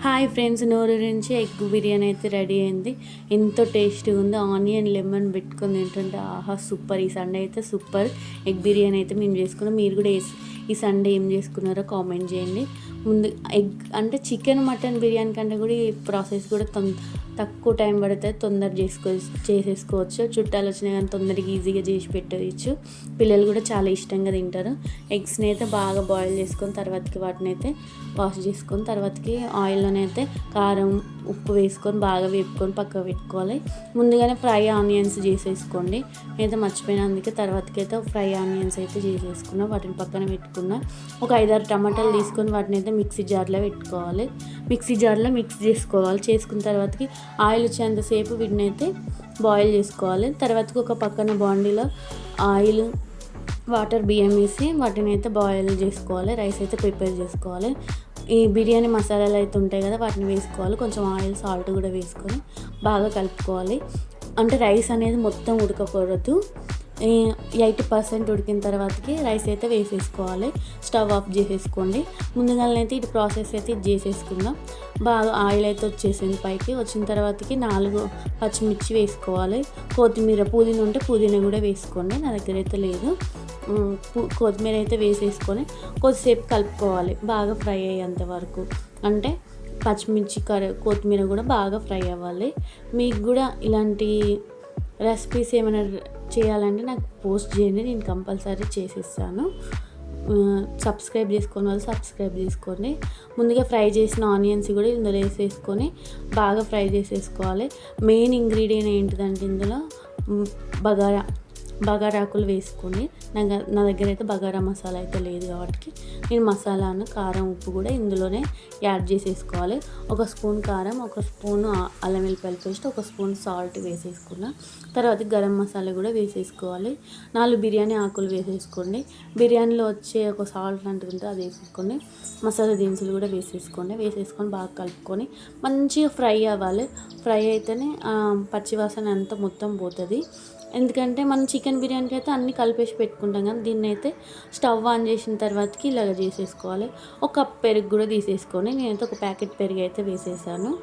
Hi friends నోరు నుంచి egg biryani అయితే రెడీ అయింది. ఎంతో టేస్టీగా ఉంది. ఆనియన్ లెమన్ పెట్టుకొని తింటుంటే ఆహా సూపర్. ఈ సండే అయితే సూపర్. ఎగ్ బిర్యానీ అయితే మేము చేసుకున్నాం. మీరు కూడా ఈ- ఈ సండే ఏం చేసుకున్నారో కామెంట్ చేయండి. ముందు ఎగ్ అంటే చికెన్ మటన్ బిర్యానీ కంటే కూడా ఈ ప్రాసెస్ కూడా తొం తక్కువ టైం పడితే తొందర చేసుకో చేసేసుకోవచ్చు. చుట్టాలు వచ్చినా కానీ తొందరగా ఈజీగా చేసి పెట్టవచ్చు పిల్లలు కూడా చాలా ఇష్టంగా తింటారు. ఎగ్స్ని అయితే బాగా బాయిల్ చేసుకొని తర్వాతకి వాటిని అయితే వాష్ చేసుకొని తర్వాతకి ఆయిల్లోనైతే కారం ఉప్పు వేసుకొని బాగా వేపుకొని పక్కకు పెట్టుకోవాలి. ముందుగానే ఫ్రై ఆనియన్స్ చేసేసుకోండి. నేనైతే మర్చిపోయిన అందుకే తర్వాతకి అయితే ఫ్రై ఆనియన్స్ అయితే చేసేసుకున్నా. వాటిని పక్కన పెట్టుకున్నా. ఒక ఐదారు టమాటాలు తీసుకొని వాటిని అయితే మిక్సీ జార్లో పెట్టుకోవాలి. మిక్సీ జార్లో మిక్స్ చేసుకోవాలి. చేసుకున్న తర్వాతకి ఆయిల్ వచ్చేంతసేపు వీటిని అయితే బాయిల్ చేసుకోవాలి. తర్వాతకి ఒక పక్కన బాండీలో ఆయిల్ వాటర్ బియ్యం వేసి వాటిని అయితే బాయిల్ చేసుకోవాలి. రైస్ అయితే ప్రిపేర్ చేసుకోవాలి. ఈ బిర్యానీ మసాలాలు అయితే ఉంటాయి కదా వాటిని వేసుకోవాలి. కొంచెం ఆయిల్ సాల్ట్ కూడా వేసుకొని బాగా కలుపుకోవాలి. అంటే రైస్ అనేది మొత్తం ఉడకకూడదు. ఎయిటీ పర్సెంట్ ఉడికిన తర్వాతకి రైస్ అయితే వేసేసుకోవాలి. స్టవ్ ఆఫ్ చేసేసుకోండి. ముందుగానైతే ఇటు ప్రాసెస్ అయితే ఇది చేసేసుకుందాం. బాగా ఆయిల్ అయితే వచ్చేసింది పైకి. వచ్చిన తర్వాతకి నాలుగు పచ్చిమిర్చి వేసుకోవాలి. కొత్తిమీర పుదీనా ఉంటే పుదీనా కూడా వేసుకోండి. నా దగ్గర అయితే లేదు. కొత్తిమీర అయితే వేసేసుకొని కొద్దిసేపు కలుపుకోవాలి. బాగా ఫ్రై అయ్యేంత వరకు. అంటే పచ్చిమిర్చి కర్రీ కొత్తిమీర కూడా బాగా ఫ్రై అవ్వాలి. మీకు కూడా ఇలాంటి రెసిపీస్ ఏమైనా చేయాలంటే నాకు పోస్ట్ చేయండి నేను కంపల్సరీ చేసేస్తాను. సబ్స్క్రైబ్ చేసుకున్న వాళ్ళు సబ్స్క్రైబ్ చేసుకోండి. ముందుగా ఫ్రై చేసిన ఆనియన్స్ కూడా ఇందులో వేసేసుకొని బాగా ఫ్రై చేసేసుకోవాలి. మెయిన్ ఇంగ్రీడియంట్ ఏంటిదంటే ఇందులో బగారా. బగారాకులు వేసుకొని నా నా దగ్గర అయితే బగారా మసాలా అయితే లేదు కాబట్టి నేను మసాలాను కారం ఉప్పు కూడా ఇందులోనే యాడ్ చేసేసుకోవాలి. ఒక స్పూన్ కారం ఒక స్పూన్ అల్లం వెల్లిపాయల పేస్ట్ ఒక స్పూన్ సాల్ట్ వేసేసుకున్న. తర్వాత గరం మసాలా కూడా వేసేసుకోవాలి. నాలుగు బిర్యానీ ఆకులు వేసేసుకోండి. బిర్యానీలో వచ్చే ఒక సాల్ట్ లాంటిది ఉంటే అది వేసేసుకోండి. మసాలా దినుసులు కూడా వేసేసుకోండి. వేసేసుకొని బాగా కలుపుకొని మంచిగా ఫ్రై అవ్వాలి. ఫ్రై అయితేనే పచ్చివాసన అంతా మొత్తం పోతుంది. ఎందుకంటే మనం చికెన్ బిర్యానీకి అయితే అన్నీ కలిపేసి పెట్టుకుంటాం కానీ దీన్ని అయితే స్టవ్ ఆన్ చేసిన తర్వాతకి ఇలాగ చేసేసుకోవాలి. ఒక కప్ పెరుగు కూడా తీసేసుకొని నేనైతే ఒక ప్యాకెట్ పెరుగు అయితే వేసేసాను.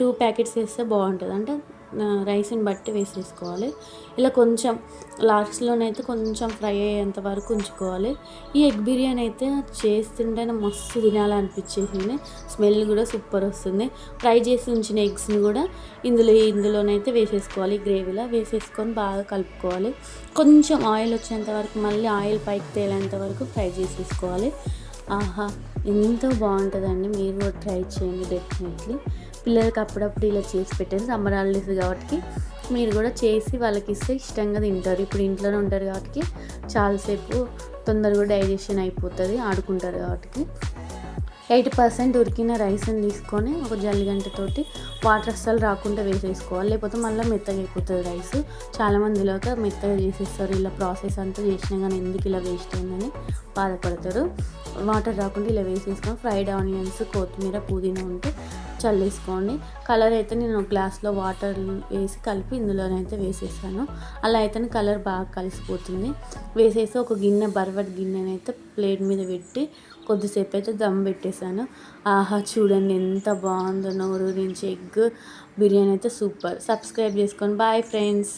టూ ప్యాకెట్స్ వేస్తే బాగుంటుంది. అంటే రైస్ని బట్టి వేసేసుకోవాలి. ఇలా కొంచెం లాస్ట్లోనైతే కొంచెం ఫ్రై అయ్యేంత వరకు ఉంచుకోవాలి. ఈ ఎగ్ బిర్యానీ అయితే చేస్తుంటే మస్తు తినాలనిపించేసింది. స్మెల్ కూడా సూపర్ వస్తుంది. ఫ్రై చేసి ఉంచిన ఎగ్స్ని కూడా ఇందులో ఇందులోనైతే వేసేసుకోవాలి. గ్రేవీలో వేసేసుకొని బాగా కలుపుకోవాలి. కొంచెం ఆయిల్ వచ్చేంత వరకు మళ్ళీ ఆయిల్ పైకి తేలేంత వరకు ఫ్రై చేసేసుకోవాలి. ఆహా ఎంతో బాగుంటుందండి. మీరు కూడా ట్రై చేయండి డెఫినెట్లీ. పిల్లలకి అప్పుడప్పుడు ఇలా చేసి పెట్టేది సమ్మర్ హాలిడేస్ కాబట్టి మీరు కూడా చేసి వాళ్ళకి ఇస్తే ఇష్టంగా తింటారు. ఇప్పుడు ఇంట్లోనే ఉంటారు కాబట్టి చాలాసేపు తొందరగా డైజెషన్ అయిపోతుంది ఆడుకుంటారు కాబట్టి. ఎయిటీ పర్సెంట్ ఉడికిన రైస్ని తీసుకొని ఒక జల్లిగంటతోటి వాటర్ అస్సలు రాకుండా వేసేసుకోవాలి. లేకపోతే మళ్ళీ మెత్తగా అయిపోతుంది రైస్. చాలామందిలోక మెత్తగా చేసేస్తారు. ఇలా ప్రాసెస్ అంతా చేసినా కానీ ఎందుకు ఇలా వేస్ట్ అయిందని బాధపడతారు. వాటర్ రాకుండా ఇలా వేసేసుకొని ఫ్రైడ్ ఆనియన్స్ కొత్తిమీర పుదీనా ఉంటే చల్లేసుకోండి కలర్ అయితే నేను గ్లాస్లో వాటర్ వేసి కలిపి ఇందులోనైతే వేసేసాను. అలా అయితే కలర్ బాగా కలిసిపోతుంది. వేసేసి ఒక గిన్నె బర్వట్ గిన్నెనైతే ప్లేట్ మీద పెట్టి కొద్దిసేపు అయితే దమ్ పెట్టేశాను. ఆహా చూడండి ఎంత బాగుందో నోరు నుంచి ఎగ్ బిర్యానీ అయితే సూపర్. సబ్స్క్రైబ్ చేసుకోండి బాయ్ ఫ్రెండ్స్